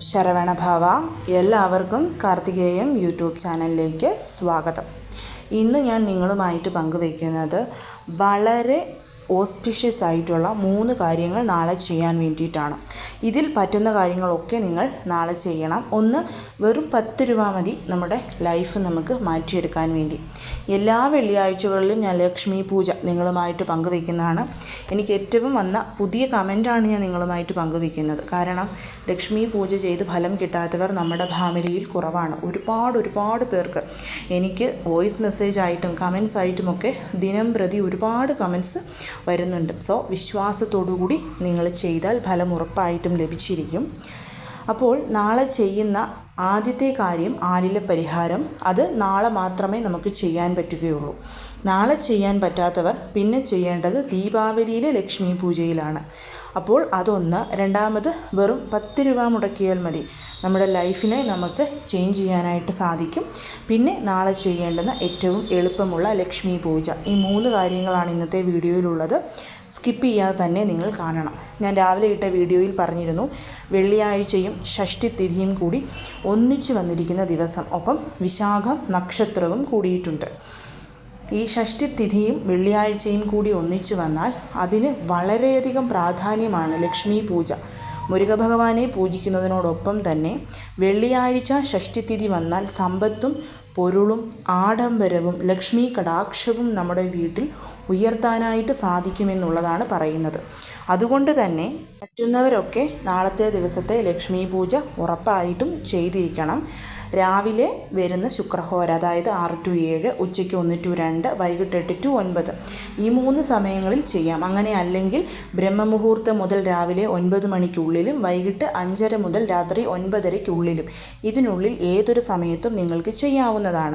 ശരവണഭവ എല്ലാവർക്കും കാർത്തികേയം യൂട്യൂബ് ചാനലിലേക്ക് സ്വാഗതം. ഇന്ന് ഞാൻ നിങ്ങളുമായിട്ട് പങ്കുവയ്ക്കുന്നത് വളരെ ഓസ്പിഷ്യസ് ആയിട്ടുള്ള മൂന്ന് കാര്യങ്ങൾ നാളെ ചെയ്യാൻ വേണ്ടിയിട്ടാണ്. ഇതിൽ പറ്റുന്ന കാര്യങ്ങളൊക്കെ നിങ്ങൾ നാളെ ചെയ്യണം. ഒന്ന് വെറും പത്ത് രൂപ മതി നമ്മുടെ ലൈഫ് നമുക്ക് മാറ്റിയെടുക്കാൻ വേണ്ടി. എല്ലാ വെള്ളിയാഴ്ചകളിലും ഞാൻ ലക്ഷ്മി പൂജ നിങ്ങളുമായിട്ട് പങ്കുവയ്ക്കുന്നതാണ്. എനിക്ക് ഏറ്റവും വന്ന പുതിയ കമന്റാണ് ഞാൻ നിങ്ങളുമായിട്ട് പങ്കുവയ്ക്കുന്നത്. കാരണം ലക്ഷ്മി പൂജ ചെയ്ത് ഫലം കിട്ടാത്തവർ നമ്മുടെ ഫാമിലിയിൽ കുറവാണ്. ഒരുപാട് ഒരുപാട് പേർക്ക് എനിക്ക് വോയിസ് മെസ്സേജ് ആയിട്ടും കമൻസ് ആയിട്ടുമൊക്കെ ദിനം പ്രതി ഒരുപാട് കമൻസ് വരുന്നുണ്ട്. സോ വിശ്വാസത്തോടു കൂടി നിങ്ങൾ ചെയ്താൽ ഫലം ഉറപ്പായിട്ടും ലഭിച്ചിരിക്കും. അപ്പോൾ നാളെ ചെയ്യുന്ന ആദ്യത്തെ കാര്യം ആലില പരിഹാരം? അത് നാളെ മാത്രമേ നമുക്ക് ചെയ്യാൻ പറ്റുകയുള്ളൂ. നാളെ ചെയ്യാൻ പറ്റാത്തവർ പിന്നെ ചെയ്യേണ്ടത് ദീപാവലിയിലെ ലക്ഷ്മി പൂജയിലാണ്. അപ്പോൾ അതൊന്ന്. രണ്ടാമത് വെറും പത്ത് രൂപ മുടക്കിയാൽ മതി. നമ്മുടെ ലൈഫിനെ നമുക്ക് ചേഞ്ച് ചെയ്യാനായിട്ട് സാധിക്കും. പിന്നെ നാളെ ചെയ്യേണ്ടുന്ന ഏറ്റവും എളുപ്പമുള്ള ലക്ഷ്മി പൂജ. ഈ മൂന്ന് കാര്യങ്ങളാണ് ഇന്നത്തെ വീഡിയോയിലുള്ളത്. സ്കിപ്പ് ചെയ്യാതെ തന്നെ നിങ്ങൾ കാണണം. ഞാൻ രാവിലെ ഇട്ട വീഡിയോയിൽ പറഞ്ഞിരുന്നു വെള്ളിയാഴ്ചയും ഷഷ്ടി തിഥിയും കൂടി ഒന്നിച്ചു വന്നിരിക്കുന്ന ദിവസം. ഒപ്പം വിശാഖം നക്ഷത്രവും കൂടിയിട്ടുണ്ട്. ഈ ഷഷ്ടി തിഥിയും വെള്ളിയാഴ്ചയും കൂടി ഒന്നിച്ചു വന്നാൽ അതിന് വളരെയധികം പ്രാധാന്യമാണ് ലക്ഷ്മി പൂജ. മുരുകഭഗവാനെ പൂജിക്കുന്നതിനോടൊപ്പം തന്നെ വെള്ളിയാഴ്ച ഷഷ്ടിതിഥി വന്നാൽ സമ്പത്തും പൊരുളും ആഡംബരവും ലക്ഷ്മി കടാക്ഷവും നമ്മുടെ വീട്ടിൽ ഉയർത്താനായിട്ട് സാധിക്കുമെന്നുള്ളതാണ് പറയുന്നത്. അതുകൊണ്ട് തന്നെ പറ്റുന്നവരൊക്കെ നാളത്തെ ദിവസത്തെ ലക്ഷ്മി പൂജ ഉറപ്പായിട്ടും ചെയ്തിരിക്കണം. രാവിലെ വരുന്ന ശുക്രഹോര അതായത് ആറ് ടു ഏഴ് ഉച്ചയ്ക്ക് ഒന്ന് ടു രണ്ട് വൈകിട്ട് എട്ട് ടു ഒൻപത്. ഈ മൂന്ന് സമയങ്ങളിൽ ചെയ്യാം. അങ്ങനെ അല്ലെങ്കിൽ ബ്രഹ്മമുഹൂർത്തം മുതൽ രാവിലെ ഒൻപത് മണിക്കുള്ളിലും വൈകിട്ട് അഞ്ചര മുതൽ രാത്രി ഒൻപതരയ്ക്കുള്ളിലും. ഇതിനുള്ളിൽ ഏതൊരു സമയത്തും നിങ്ങൾക്ക് ചെയ്യാവുന്നതാണ്.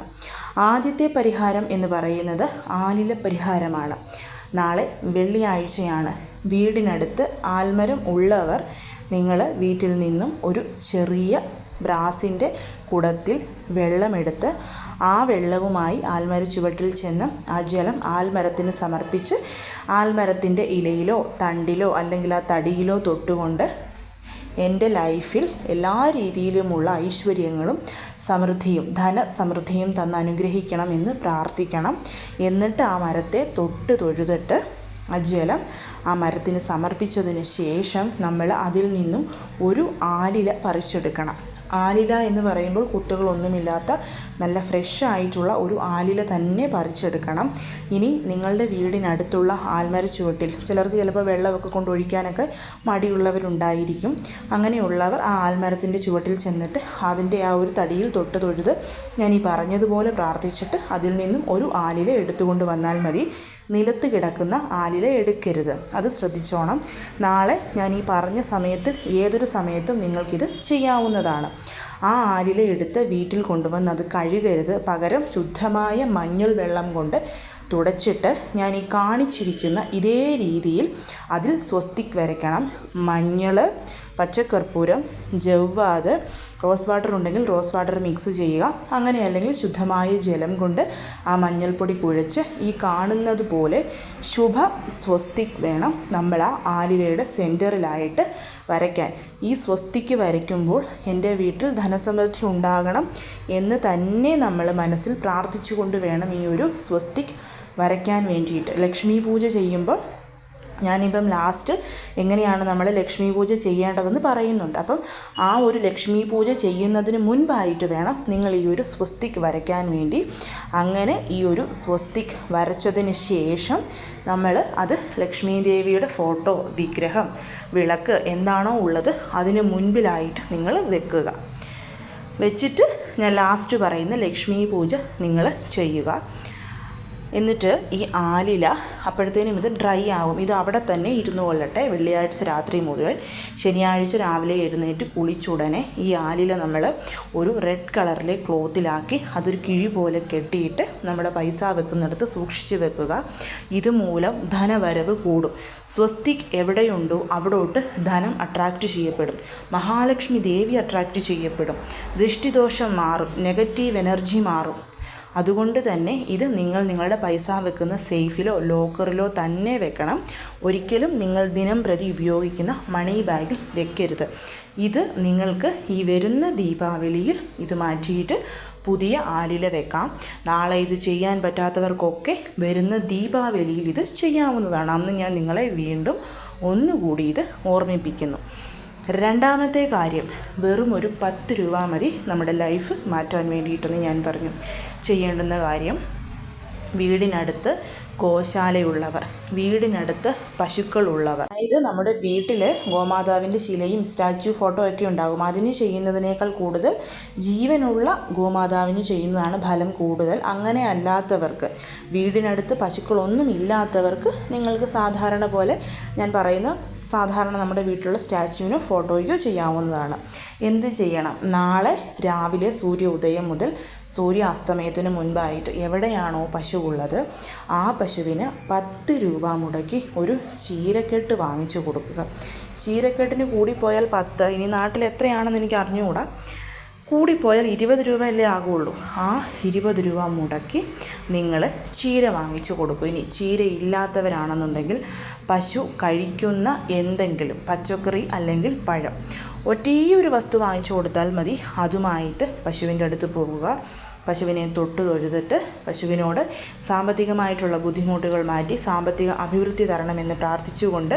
ആദ്യത്തെ പരിഹാരം എന്ന് പറയുന്നത് ആലില പരിഹാരമാണ്. നാളെ വെള്ളിയാഴ്ചയാണ്. വീടിനടുത്ത് ആൽമരം ഉള്ളവർ നിങ്ങൾ വീട്ടിൽ നിന്നും ഒരു ചെറിയ ബ്രാസിന്റെ കുടത്തിൽ വെള്ളമെടുത്ത് ആ വെള്ളവുമായി ആൽമര ചുവട്ടിൽ ചെന്ന് ആ ജലം ആൽമരത്തിന് സമർപ്പിച്ച് ആൽമരത്തിന്റെ ഇലയിലോ തണ്ടിലോ അല്ലെങ്കിൽ ആ തടിയിലോ തൊട്ടുകൊണ്ട് എന്റെ ലൈഫിൽ എല്ലാ രീതിയിലുമുള്ള ഐശ്വര്യങ്ങളും സമൃദ്ധിയും ധനസമൃദ്ധിയും തന്ന് അനുഗ്രഹിക്കണം എന്ന് പ്രാർത്ഥിക്കണം. എന്നിട്ട് ആ മരത്തെ തൊട്ട് തൊഴുതിട്ട് ആ ജലം ആ മരത്തിന് സമർപ്പിച്ചതിന് ശേഷം നമ്മൾ അതിൽ നിന്നും ഒരു ആലില പറിച്ചെടുക്കണം. ആലില എന്ന് പറയുമ്പോൾ കുത്തുകളൊന്നുമില്ലാത്ത നല്ല ഫ്രഷ് ആയിട്ടുള്ള ഒരു ആലില തന്നെ പറിച്ചെടുക്കണം. ഇനി നിങ്ങളുടെ വീടിനടുത്തുള്ള ആൽമര ചുവട്ടിൽ ചിലർക്ക് ചിലപ്പോൾ വെള്ളമൊക്കെ കൊണ്ട് ഒഴിക്കാനൊക്കെ മടിയുള്ളവരുണ്ടായിരിക്കും. അങ്ങനെയുള്ളവർ ആ ആൽമരത്തിന്റെ ചുവട്ടിൽ ചെന്നിട്ട് അതിന്റെ ആ ഒരു തടിയിൽ തൊട്ട് തൊഴുത് ഞാൻ ഈ പറഞ്ഞതുപോലെ പ്രാർത്ഥിച്ചിട്ട് അതിൽ നിന്നും ഒരു ആലില എടുത്തുകൊണ്ട് വന്നാൽ മതി. നിലത്ത് കിടക്കുന്ന ആലില എടുക്കരുത്. അത് ശ്രദ്ധിച്ചോണം. നാളെ ഞാൻ ഈ പറഞ്ഞ സമയത്തിൽ ഏതൊരു സമയത്തും നിങ്ങൾക്കിത് ചെയ്യാവുന്നതാണ്. ആ ആലില എടുത്ത് വീട്ടിൽ കൊണ്ടുവന്ന് അത് കഴുകരുത്. പകരം ശുദ്ധമായ മഞ്ഞൾ വെള്ളം കൊണ്ട് തുടച്ചിട്ട് ഞാൻ ഈ കാണിച്ചിരിക്കുന്ന ഇതേ രീതിയിൽ അതിൽ സ്വസ്തിക് വരയ്ക്കണം. മഞ്ഞൾ പച്ചക്കർപ്പൂരം ജവ്വാത് റോസ് വാട്ടർ ഉണ്ടെങ്കിൽ റോസ് വാട്ടർ മിക്സ് ചെയ്യുക. അങ്ങനെ അല്ലെങ്കിൽ ശുദ്ധമായ ജലം കൊണ്ട് ആ മഞ്ഞൾപ്പൊടി കുഴച്ച് ഈ കാണുന്നത് പോലെ ശുഭ സ്വസ്തിക് വേണം നമ്മൾ ആ ആലിലയുടെ സെന്ററിലായിട്ട് വരയ്ക്കാൻ. ഈ സ്വസ്തിക്ക് വരയ്ക്കുമ്പോൾ എന്റെ വീട്ടിൽ ധനസമൃദ്ധി ഉണ്ടാകണം എന്ന് തന്നെ നമ്മൾ മനസ്സിൽ പ്രാർത്ഥിച്ചുകൊണ്ട് വേണം ഈ ഒരു സ്വസ്തിക് വരയ്ക്കാൻ വേണ്ടിയിട്ട്. ലക്ഷ്മി പൂജ ചെയ്യുമ്പോൾ ഞാനിപ്പം ലാസ്റ്റ് എങ്ങനെയാണ് നമ്മൾ ലക്ഷ്മി പൂജ ചെയ്യേണ്ടതെന്ന് പറയുന്നുണ്ട്. അപ്പം ആ ഒരു ലക്ഷ്മി പൂജ ചെയ്യുന്നതിന് മുൻപായിട്ട് വേണം നിങ്ങൾ ഈ ഒരു സ്വസ്തിക് വരയ്ക്കാൻ വേണ്ടി. അങ്ങനെ ഈ ഒരു സ്വസ്തിക് വരച്ചതിന് ശേഷം നമ്മൾ അത് ലക്ഷ്മി ദേവിയുടെ ഫോട്ടോ വിഗ്രഹം വിളക്ക് എന്താണോ ഉള്ളത് അതിന് മുൻപിലായിട്ട് നിങ്ങൾ വെക്കുക. വെച്ചിട്ട് ഞാൻ ലാസ്റ്റ് പറയുന്ന ലക്ഷ്മി പൂജ നിങ്ങൾ ചെയ്യുക. എന്നിട്ട് ഈ ആലില അപ്പോഴത്തേനും ഇത് ഡ്രൈ ആവും. ഇത് അവിടെ തന്നെ ഇരുന്നു കൊള്ളട്ടെ. വെള്ളിയാഴ്ച രാത്രി മുഴുവൻ ശനിയാഴ്ച രാവിലെ എഴുന്നേറ്റ് കുളിച്ചുടനെ ഈ ആലില നമ്മൾ ഒരു റെഡ് കളറിലെ ക്ലോത്തിലാക്കി അതൊരു കിഴി പോലെ കെട്ടിയിട്ട് നമ്മുടെ പൈസ വെക്കുന്നിടത്ത് സൂക്ഷിച്ച് വെക്കുക. ഇതുമൂലം ധനവരവ് കൂടും. സ്വസ്തിക് എവിടെയുണ്ടോ അവിടോട്ട് ധനം അട്രാക്റ്റ് ചെയ്യപ്പെടും. മഹാലക്ഷ്മി ദേവി അട്രാക്റ്റ് ചെയ്യപ്പെടും. ദൃഷ്ടിദോഷം മാറും. നെഗറ്റീവ് എനർജി മാറും. അതുകൊണ്ട് തന്നെ ഇത് നിങ്ങൾ നിങ്ങളുടെ പൈസ വെക്കുന്ന സേഫിലോ ലോക്കറിലോ തന്നെ വെക്കണം. ഒരിക്കലും നിങ്ങൾ ദിനം പ്രതി ഉപയോഗിക്കുന്ന മണി ബാഗിൽ വെക്കരുത്. ഇത് നിങ്ങൾക്ക് ഈ വരുന്ന ദീപാവലിയിൽ ഇത് മാറ്റിയിട്ട് പുതിയ ആലില വെക്കാം. നാളെ ഇത് ചെയ്യാൻ പറ്റാത്തവർക്കൊക്കെ വരുന്ന ദീപാവലിയിൽ ഇത് ചെയ്യാവുന്നതാണ്. അന്ന് ഞാൻ നിങ്ങളെ വീണ്ടും ഒന്നുകൂടി ഇത് ഓർമ്മിപ്പിക്കുന്നു. രണ്ടാമത്തെ കാര്യം വെറും ഒരു പത്ത് രൂപ മതി നമ്മുടെ ലൈഫ് മാറ്റാൻ വേണ്ടിയിട്ടെന്ന് ഞാൻ പറഞ്ഞു. ചെയ്യേണ്ടുന്ന കാര്യം വീടിനടുത്ത് ഗോശാലയുള്ളവർ വീടിനടുത്ത് പശുക്കളുള്ളവർ. അതായത് നമ്മുടെ വീട്ടിൽ ഗോമാതാവിന്റെ ശിലയും സ്റ്റാച്യു ഫോട്ടോ ഒക്കെ ഉണ്ടാകും. അതിന് ചെയ്യുന്നതിനേക്കാൾ കൂടുതൽ ജീവനുള്ള ഗോമാതാവിന് ചെയ്യുന്നതാണ് ഫലം കൂടുതൽ. അങ്ങനെ അല്ലാത്തവർക്ക് വീടിനടുത്ത് പശുക്കളൊന്നും ഇല്ലാത്തവർക്ക് നിങ്ങൾക്ക് സാധാരണ പോലെ ഞാൻ പറയുന്ന സാധാരണ നമ്മുടെ വീട്ടിലുള്ള സ്റ്റാച്യുവിനോ ഫോട്ടോയ്ക്കോ ചെയ്യാവുന്നതാണ്. എന്ത് ചെയ്യണം? നാളെ രാവിലെ സൂര്യ ഉദയം മുതൽ സൂര്യാസ്തമയത്തിന് മുൻപായിട്ട് എവിടെയാണോ പശു ഉള്ളത് ആ പശുവിന് പത്ത് രൂപ മുടക്കി ഒരു ചീരക്കെട്ട് വാങ്ങിച്ചു കൊടുക്കുക. ചീരക്കെട്ടിന് കൂടിപ്പോയാൽ പത്ത് ഇനി നാട്ടിൽ എത്രയാണെന്ന് എനിക്ക് അറിഞ്ഞുകൂടാ. കൂടിപ്പോയാൽ ഇരുപത് രൂപയല്ലേ ആകുള്ളൂ. ആ ഇരുപത് രൂപ മുടക്കി നിങ്ങൾ ചീര വാങ്ങിച്ചു കൊടുക്കും. ഇനി ചീര ഇല്ലാത്തവരാണെന്നുണ്ടെങ്കിൽ പശു കഴിക്കുന്ന എന്തെങ്കിലും പച്ചക്കറി അല്ലെങ്കിൽ പഴം ഒറ്റേ ഒരു വസ്തു വാങ്ങിച്ചു കൊടുത്താൽ മതി. അതുമായിട്ട് പശുവിന്റെ അടുത്ത് പോകുക പശുവിനെ തൊട്ട് തൊഴുതിട്ട് പശുവിനോട് സാമ്പത്തികമായിട്ടുള്ള ബുദ്ധിമുട്ടുകൾ മാറ്റി സാമ്പത്തിക അഭിവൃദ്ധി തരണമെന്ന് പ്രാർത്ഥിച്ചുകൊണ്ട്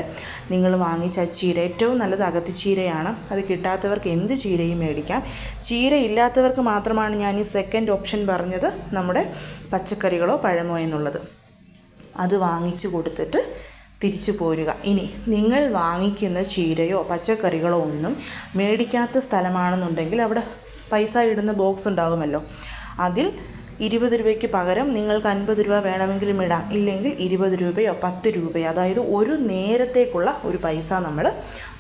നിങ്ങൾ വാങ്ങിച്ച ചീര ഏറ്റവും നല്ലത് അകത്തിച്ചീരയാണ് അത് കിട്ടാത്തവർക്ക് എന്ത് ചീരയും മേടിക്കാം. ചീര ഇല്ലാത്തവർക്ക് മാത്രമാണ് ഞാൻ ഈ സെക്കൻഡ് ഓപ്ഷൻ പറഞ്ഞത് നമ്മുടെ പച്ചക്കറികളോ പഴമോ എന്നുള്ളത്. അത് വാങ്ങിച്ചു കൊടുത്തിട്ട് തിരിച്ചു പോരുക. ഇനി നിങ്ങൾ വാങ്ങിക്കുന്ന ചീരയോ പച്ചക്കറികളോ ഒന്നും മേടിക്കാത്ത സ്ഥലമാണെന്നുണ്ടെങ്കിൽ അവിടെ പൈസ ഇടുന്ന ബോക്സ് ഉണ്ടാകുമല്ലോ അതിൽ ഇരുപത് രൂപയ്ക്ക് പകരം നിങ്ങൾക്ക് അൻപത് രൂപ വേണമെങ്കിലും ഇടാം. ഇല്ലെങ്കിൽ ഇരുപത് രൂപയോ പത്ത് രൂപയോ അതായത് ഒരു നേരത്തേക്കുള്ള ഒരു പൈസ നമ്മൾ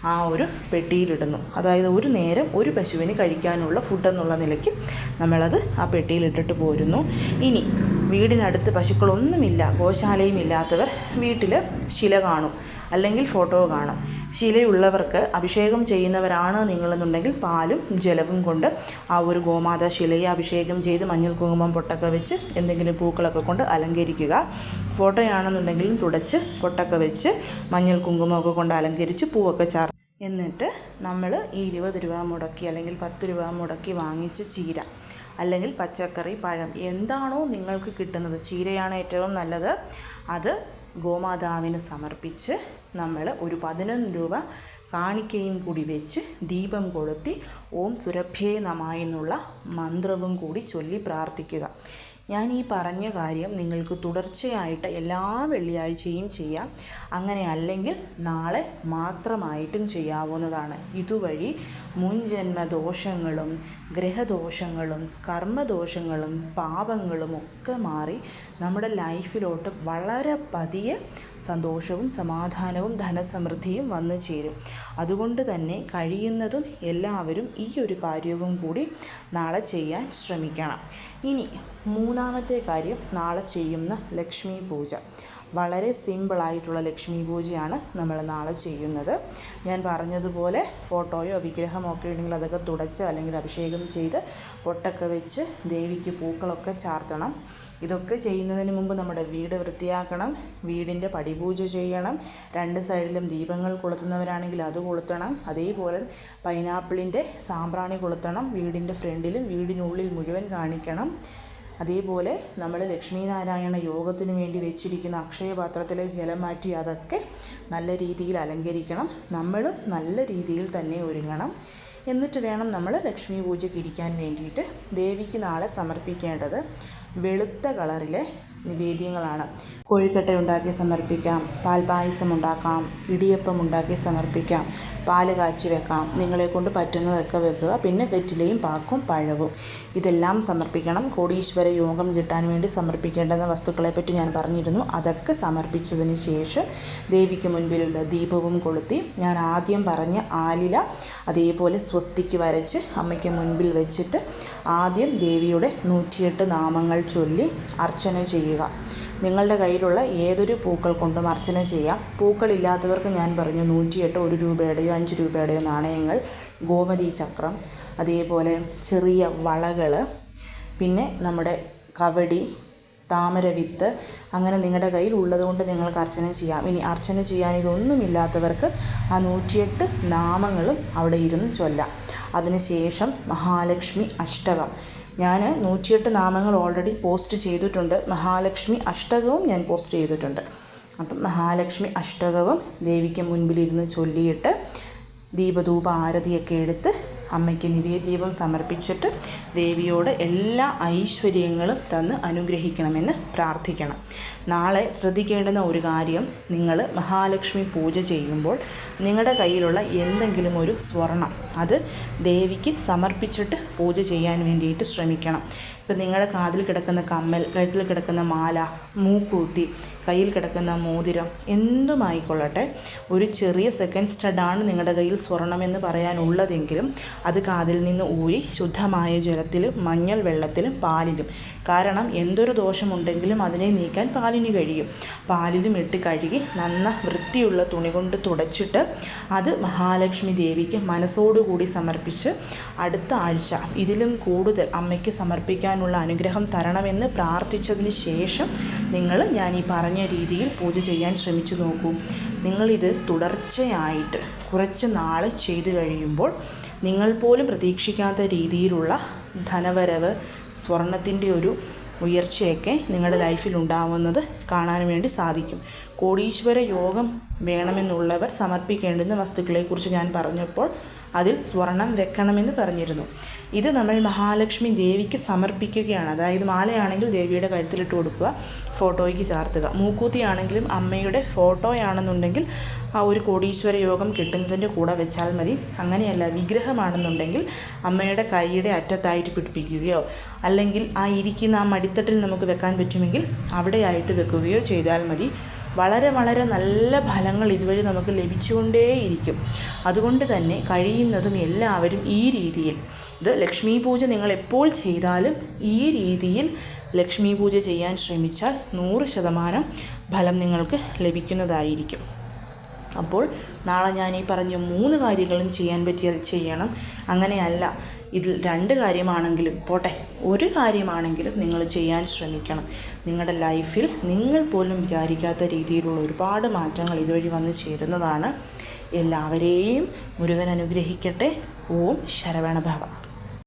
ആ ഒരു പെട്ടിയിലിടുന്നു. അതായത് ഒരു നേരം ഒരു പശുവിന് കഴിക്കാനുള്ള ഫുഡ് എന്നുള്ള നിലയ്ക്ക് നമ്മളത് ആ പെട്ടിയിലിട്ടിട്ട് പോരുന്നു. ഇനി വീടിനടുത്ത് പശുക്കളൊന്നുമില്ല ഗോശാലയും ഇല്ലാത്തവർ വീട്ടിൽ ശില കാണും അല്ലെങ്കിൽ ഫോട്ടോ കാണും. ശിലയുള്ളവർക്ക് അഭിഷേകം ചെയ്യുന്നവരാണ് നിങ്ങളെന്നുണ്ടെങ്കിൽ പാലും ജലവും കൊണ്ട് ആ ഒരു ഗോമാതാ ശിലയെ അഭിഷേകം ചെയ്ത് മഞ്ഞൾ കുങ്കുമം പൊട്ടൊക്കെ വെച്ച് എന്തെങ്കിലും പൂക്കളൊക്കെ കൊണ്ട് അലങ്കരിക്കുക. ഫോട്ടോയാണെന്നുണ്ടെങ്കിലും തുടച്ച് പൊട്ടൊക്കെ വെച്ച് മഞ്ഞൾ കുങ്കുമമൊക്കെ കൊണ്ട് അലങ്കരിച്ച് പൂവൊക്കെ ചാർ എന്നിട്ട് നമ്മൾ ഈ ഇരുപത് രൂപ മുടക്കി അല്ലെങ്കിൽ പത്ത് രൂപ മുടക്കി വാങ്ങിച്ച് ചീര അല്ലെങ്കിൽ പച്ചക്കറി പഴം എന്താണോ നിങ്ങൾക്ക് കിട്ടുന്നത്. ചീരയാണ് ഏറ്റവും നല്ലത്. അത് ഗോമാതാവിന് സമർപ്പിച്ച് നമ്മൾ ഒരു പതിനൊന്ന് രൂപ കാണിക്കയും കൂടി വെച്ച് ദീപം കൊളുത്തി ഓം സുരഭ്യേ നമായെന്നുള്ള മന്ത്രവും കൂടി ചൊല്ലി പ്രാർത്ഥിക്കുക. ഞാൻ ഈ പറഞ്ഞ കാര്യം നിങ്ങൾക്ക് തുടർച്ചയായിട്ട് എല്ലാ വെള്ളിയാഴ്ചയും ചെയ്യാം. അങ്ങനെ അല്ലെങ്കിൽ നാളെ മാത്രമായിട്ടും ചെയ്യാവുന്നതാണ്. ഇതുവഴി മുൻജന്മ ദോഷങ്ങളും ഗ്രഹദോഷങ്ങളും കർമ്മദോഷങ്ങളും പാപങ്ങളും ഒക്കെ മാറി നമ്മുടെ ലൈഫിലോട്ട് വളരെ പതിയെ സന്തോഷവും സമാധാനവും ധനസമൃദ്ധിയും വന്നു ചേരും. അതുകൊണ്ട് തന്നെ കഴിയുന്നതും എല്ലാവരും ഈ ഒരു കാര്യവും കൂടി നാളെ ചെയ്യാൻ ശ്രമിക്കണം. ഇനി മൂന്നാമത്തെ കാര്യം നാളെ ചെയ്യുന്ന ലക്ഷ്മി പൂജ. വളരെ സിമ്പിളായിട്ടുള്ള ലക്ഷ്മി പൂജയാണ് നമ്മൾ നാളെ ചെയ്യുന്നത്. ഞാൻ പറഞ്ഞതുപോലെ ഫോട്ടോയോ വിഗ്രഹമോ ഒക്കെ ഉണ്ടെങ്കിൽ അതൊക്കെ തുടച്ച് അല്ലെങ്കിൽ അഭിഷേകം ചെയ്ത് പൊട്ടൊക്കെ വെച്ച് ദേവിക്ക് പൂക്കളൊക്കെ ചാർത്തണം. ഇതൊക്കെ ചെയ്യുന്നതിന് മുമ്പ് നമ്മുടെ വീട് വൃത്തിയാക്കണം. വീടിന്റെ പടിപൂജ ചെയ്യണം. രണ്ട് സൈഡിലും ദീപങ്ങൾ കൊളുത്തുന്നവരാണെങ്കിൽ അത് കൊളുത്തണം. അതേപോലെ പൈനാപ്പിളിന്റെ സാമ്പ്രാണി കൊളുത്തണം. വീടിന്റെ ഫ്രണ്ടിലും വീടിനുള്ളിൽ മുഴുവൻ കാണിക്കണം. അതേപോലെ നമ്മൾ ലക്ഷ്മീനാരായണ യോഗത്തിനു വേണ്ടി വെച്ചിരിക്കുന്ന അക്ഷയപാത്രത്തിലെ ജലം മാറ്റി അതൊക്കെ നല്ല രീതിയിൽ അലങ്കരിക്കണം. നമ്മളും നല്ല രീതിയിൽ തന്നെ ഒരുങ്ങണം. എന്നിട്ട് വേണം നമ്മൾ ലക്ഷ്മി പൂജയ്ക്ക് ഇരിക്കാൻ വേണ്ടിയിട്ട് ദേവിക്ക് നാളെ സമർപ്പിക്കേണ്ടത് വെളുത്ത കളറിലെ നിവേദ്യങ്ങളാണ്. കോഴിക്കട്ട ഉണ്ടാക്കി സമർപ്പിക്കാം പാൽപായസം ഉണ്ടാക്കാം ഇടിയപ്പം ഉണ്ടാക്കി സമർപ്പിക്കാം പാൽ കാച്ചി വെക്കാം നിങ്ങളെ കൊണ്ട് പറ്റുന്നതൊക്കെ വെക്കുക പിന്നെ വെറ്റിലയും പാക്കും പഴവും. ഇതെല്ലാം സമർപ്പിക്കണം. കോടീശ്വര യോഗം കിട്ടാൻ വേണ്ടി സമർപ്പിക്കേണ്ടുന്ന വസ്തുക്കളെപ്പറ്റി ഞാൻ പറഞ്ഞിരുന്നു. അതൊക്കെ സമർപ്പിച്ചതിന് ശേഷം ദേവിക്ക് മുൻപിലുള്ള ദീപവും കൊളുത്തി ഞാൻ ആദ്യം പറഞ്ഞ ആലില അതേപോലെ സ്വസ്തിക്ക് വരച്ച് അമ്മയ്ക്ക് മുൻപിൽ വെച്ചിട്ട് ആദ്യം ദേവിയുടെ നൂറ്റിയെട്ട് നാമങ്ങൾ ചൊല്ലി അർച്ചന ചെയ്യുക നിങ്ങളുടെ കയ്യിലുള്ള ഏതൊരു പൂക്കൾ കൊണ്ടും അർച്ചന ചെയ്യാം. പൂക്കളില്ലാത്തവർക്ക് ഞാൻ പറഞ്ഞു നൂറ്റിയെട്ട് ഒരു രൂപയുടെയോ അഞ്ച് രൂപയുടെയോ നാണയങ്ങൾ ഗോമതി ചക്രം അതേപോലെ ചെറിയ വളകൾ പിന്നെ നമ്മുടെ കവടി താമരവിത്ത് അങ്ങനെ നിങ്ങളുടെ കയ്യിൽ ഉള്ളതുകൊണ്ട് നിങ്ങൾക്ക് അർച്ചന ചെയ്യാം. ഇനി അർച്ചന ചെയ്യാൻ ഇതൊന്നുമില്ലാത്തവർക്ക് ആ നൂറ്റിയെട്ട് നാമങ്ങളും അവിടെ ഇരുന്ന് ചൊല്ലാം. അതിനുശേഷം മഹാലക്ഷ്മി അഷ്ടകം. ഞാൻ നൂറ്റിയെട്ട് നാമങ്ങൾ ഓൾറെഡി പോസ്റ്റ് ചെയ്തിട്ടുണ്ട്. മഹാലക്ഷ്മി അഷ്ടകവും ഞാൻ പോസ്റ്റ് ചെയ്തിട്ടുണ്ട്. അപ്പം മഹാലക്ഷ്മി അഷ്ടകവും ദേവിക്ക് മുൻപിലിരുന്ന് ചൊല്ലിയിട്ട് ദീപധൂപ ആരതിയൊക്കെ എടുത്ത് അമ്മയ്ക്ക് നിവേദ്യവും സമർപ്പിച്ചിട്ട് ദേവിയോട് എല്ലാ ഐശ്വര്യങ്ങളും തന്ന് അനുഗ്രഹിക്കണമെന്ന് പ്രാർത്ഥിക്കണം. നാളെ ശ്രദ്ധിക്കേണ്ടുന്ന ഒരു കാര്യം നിങ്ങൾ മഹാലക്ഷ്മി പൂജ ചെയ്യുമ്പോൾ നിങ്ങളുടെ കയ്യിലുള്ള എന്തെങ്കിലും ഒരു സ്വർണം അത് ദേവിക്ക് സമർപ്പിച്ചിട്ട് പൂജ ചെയ്യാൻ വേണ്ടിയിട്ട് ശ്രമിക്കണം. ഇപ്പം നിങ്ങളുടെ കാതിൽ കിടക്കുന്ന കമ്മൽ കഴുത്തിൽ കിടക്കുന്ന മാല മൂക്കൂത്തി കയ്യിൽ കിടക്കുന്ന മോതിരം എന്തുമായിക്കൊള്ളട്ടെ ഒരു ചെറിയ സെക്കൻഡ് സ്റ്റഡാണ് നിങ്ങളുടെ കയ്യിൽ സ്വർണമെന്ന് പറയാനുള്ളതെങ്കിലും അത് കാതിൽ നിന്ന് ഊരി ശുദ്ധമായ ജലത്തിലും മഞ്ഞൾ വെള്ളത്തിലും പാലിലും. കാരണം എന്തൊരു ദോഷമുണ്ടെങ്കിലും അതിനെ നീക്കാൻ പാലിന് കഴിയും. പാലിലും ഇട്ട് കഴുകി നന്ന വൃത്തിയുള്ള തുണി കൊണ്ട് തുടച്ചിട്ട് അത് മഹാലക്ഷ്മി ദേവിക്ക് മനസ്സോടുകൂടി സമർപ്പിച്ച് അടുത്ത ആഴ്ച ഇതിലും കൂടുതൽ അമ്മയ്ക്ക് സമർപ്പിക്കാനുള്ള അനുഗ്രഹം തരണമെന്ന് പ്രാർത്ഥിച്ചതിന് ശേഷം നിങ്ങൾ ഞാൻ ഈ പറഞ്ഞ രീതിയിൽ പൂജ ചെയ്യാൻ ശ്രമിച്ചു നോക്കൂ. നിങ്ങളിത് തുടർച്ചയായിട്ട് കുറച്ച് നാൾ ചെയ്തു കഴിയുമ്പോൾ നിങ്ങൾ പോലും പ്രതീക്ഷിക്കാത്ത രീതിയിലുള്ള ധനവരവ് സ്വർണത്തിന്റെ ഒരു ഉയർച്ചയൊക്കെ നിങ്ങളുടെ ലൈഫിൽ ഉണ്ടാവുന്നത് കാണാൻ വേണ്ടി സാധിക്കും. കോടീശ്വര യോഗം വേണമെന്നുള്ളവർ സമർപ്പിക്കേണ്ടുന്ന വസ്തുക്കളെക്കുറിച്ച് ഞാൻ പറഞ്ഞപ്പോൾ അതിൽ സ്വർണം വെക്കണമെന്ന് പറഞ്ഞിരുന്നു. ഇത് നമ്മൾ മഹാലക്ഷ്മി ദേവിക്ക് സമർപ്പിക്കുകയാണ്. അതായത് മാലയാണെങ്കിൽ ദേവിയുടെ കഴുത്തിലിട്ട് കൊടുക്കുക ഫോട്ടോയ്ക്ക് ചാർത്തുക. മൂക്കൂത്തിയാണെങ്കിലും അമ്മയുടെ ഫോട്ടോയാണെന്നുണ്ടെങ്കിൽ ആ ഒരു കോടീശ്വര യോഗം കിട്ടുന്നതിന്റെ കൂടെ വെച്ചാൽ മതി. അങ്ങനെയല്ല വിഗ്രഹമാണെന്നുണ്ടെങ്കിൽ അമ്മയുടെ കൈയുടെ അറ്റത്തായിട്ട് പിടിപ്പിക്കുകയോ അല്ലെങ്കിൽ ആ ഇരിക്കുന്ന ആ മടിത്തട്ടിൽ നമുക്ക് വെക്കാൻ പറ്റുമെങ്കിൽ അവിടെയായിട്ട് വെക്കുകയോ ചെയ്താൽ മതി. വളരെ വളരെ നല്ല ഫലങ്ങൾ ഇതുവഴി നമുക്ക് ലഭിച്ചുകൊണ്ടേയിരിക്കും. അതുകൊണ്ട് തന്നെ കഴിയുന്നതും എല്ലാവരും ഈ രീതിയിൽ. ഇത് ലക്ഷ്മി പൂജ നിങ്ങൾ എപ്പോൾ ചെയ്താലും ഈ രീതിയിൽ ലക്ഷ്മി പൂജ ചെയ്യാൻ ശ്രമിച്ചാൽ നൂറ് ശതമാനം ഫലം നിങ്ങൾക്ക് ലഭിക്കുന്നതായിരിക്കും. അപ്പോൾ നാളെ ഞാൻ ഈ പറഞ്ഞ മൂന്ന് കാര്യങ്ങളും ചെയ്യാൻ പറ്റിയാൽ ചെയ്യണം. അങ്ങനെയല്ല. ഇതിൽ രണ്ട് കാര്യമാണെങ്കിലും പോട്ടെ. ഒരു കാര്യമാണെങ്കിലും നിങ്ങൾ ചെയ്യാൻ ശ്രമിക്കണം. നിങ്ങളുടെ ലൈഫിൽ നിങ്ങൾ പോലും വിചാരിക്കാത്ത രീതിയിലുള്ള ഒരുപാട് മാറ്റങ്ങൾ ഇതുവഴി വന്നു ചേരുന്നതാണ്. എല്ലാവരെയും മുരുകൻ അനുഗ്രഹിക്കട്ടെ. ഓം ശരവണഭവ